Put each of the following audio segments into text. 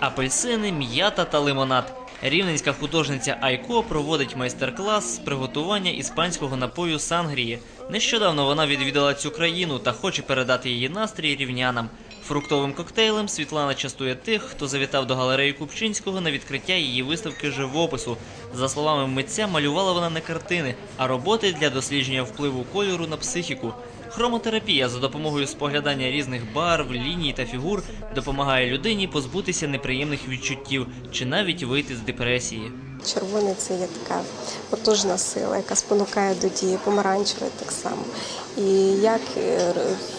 апельсини, м'ята та лимонад. Рівненська художниця Айко проводить майстер-клас з приготування іспанського напою сангрії. Нещодавно вона відвідала цю країну та хоче передати її настрій рівнянам. Фруктовим коктейлем Світлана частує тих, хто завітав до галереї Купчинського на відкриття її виставки живопису. За словами митця, малювала вона не картини, а роботи для дослідження впливу кольору на психіку. Хромотерапія за допомогою споглядання різних барв, ліній та фігур допомагає людині позбутися неприємних відчуттів чи навіть вийти з депресії. Червоний це є така потужна сила, яка спонукає до дії, помаранчевий так само. І як е,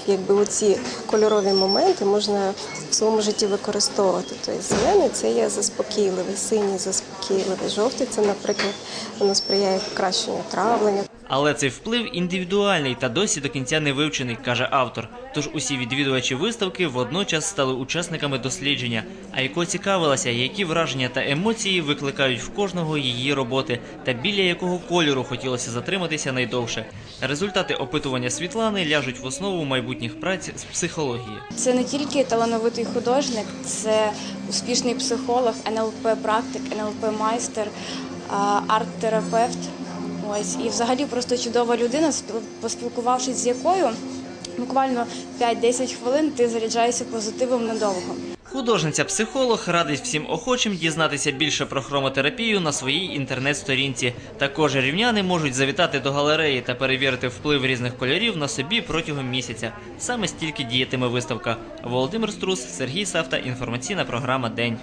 якби оці кольорові моменти можна в своєму житті використовувати. Тобто зелений це є заспокійливий, синій заспокійливий, жовтий це, наприклад, воно сприяє покращенню травлення. Але цей вплив індивідуальний та досі до кінця не вивчений, каже автор. Тож усі відвідувачі виставки водночас стали учасниками дослідження. А яко цікавилася, які враження та емоції викликають в кожного її роботи, та біля якого кольору хотілося затриматися найдовше. Результати опитування Світлани ляжуть в основу майбутніх праць з психології. Це не тільки талановитий художник, це успішний психолог, НЛП практик, НЛП майстер, арт-терапевт. Ось і взагалі просто чудова людина, спіл- поспілкувавшись з якою буквально 5-10 хвилин ти заряджаєшся позитивом надовго. Художниця-психолог радить всім охочим дізнатися більше про хромотерапію на своїй інтернет-сторінці. Також рівняни можуть завітати до галереї та перевірити вплив різних кольорів на собі протягом місяця. Саме стільки діятиме виставка. Володимир Струс, Сергій Савта, інформаційна програма День.